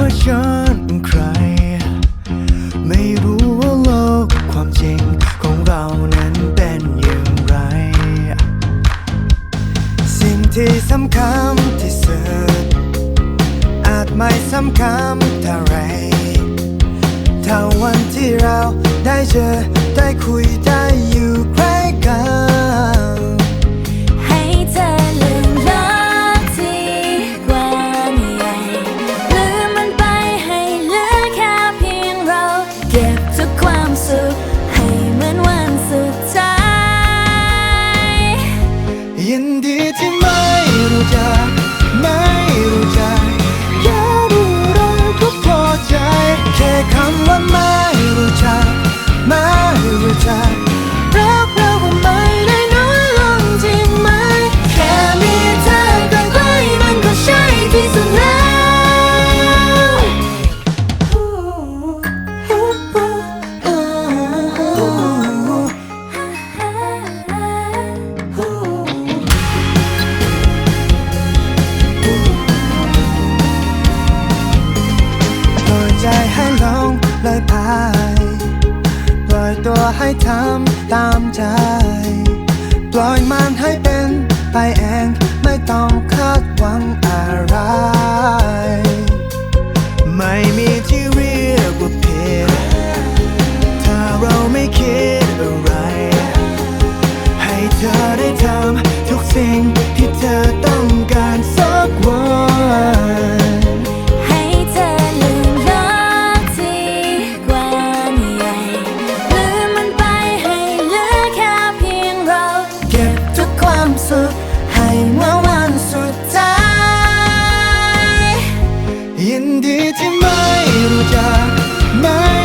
ว่าฉันใคร ไม่รู้ว่าโลกความจริงของเรานั้นเป็นอย่างไร สิ่งที่สำคัญที่สุด อาจไม่สำคัญเท่าไรถ้าวันที่เราได้เจอ ได้คุยได้อยู่ใกล้ ที่ไม่รู้จักแม้ ปล่อยตัวให้ทำตามใจ ปล่อยมันให้เป็นไปเองไม่ต้องคาดหวังอะไร ไม่มีที่เรียกว่าผิดถ้าเราไม่คิด สุขให้เมื่อวันสุดท้ายยินดีที่ไม่รู้จักไม่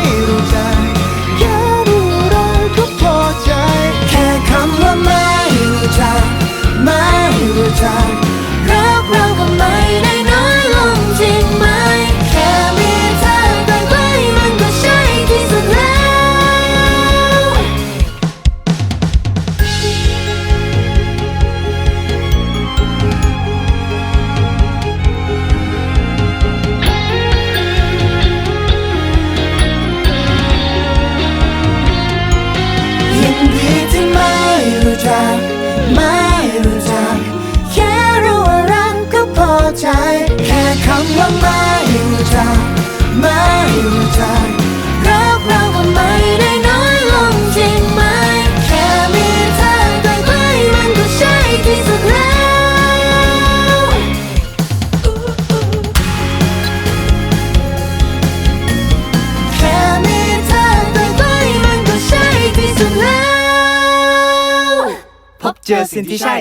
ไม่รู้จัก แค่รู้ว่ารักก็พอใจ แค่คำว่าไม่รู้จัก เจอสิ่งที่ใช่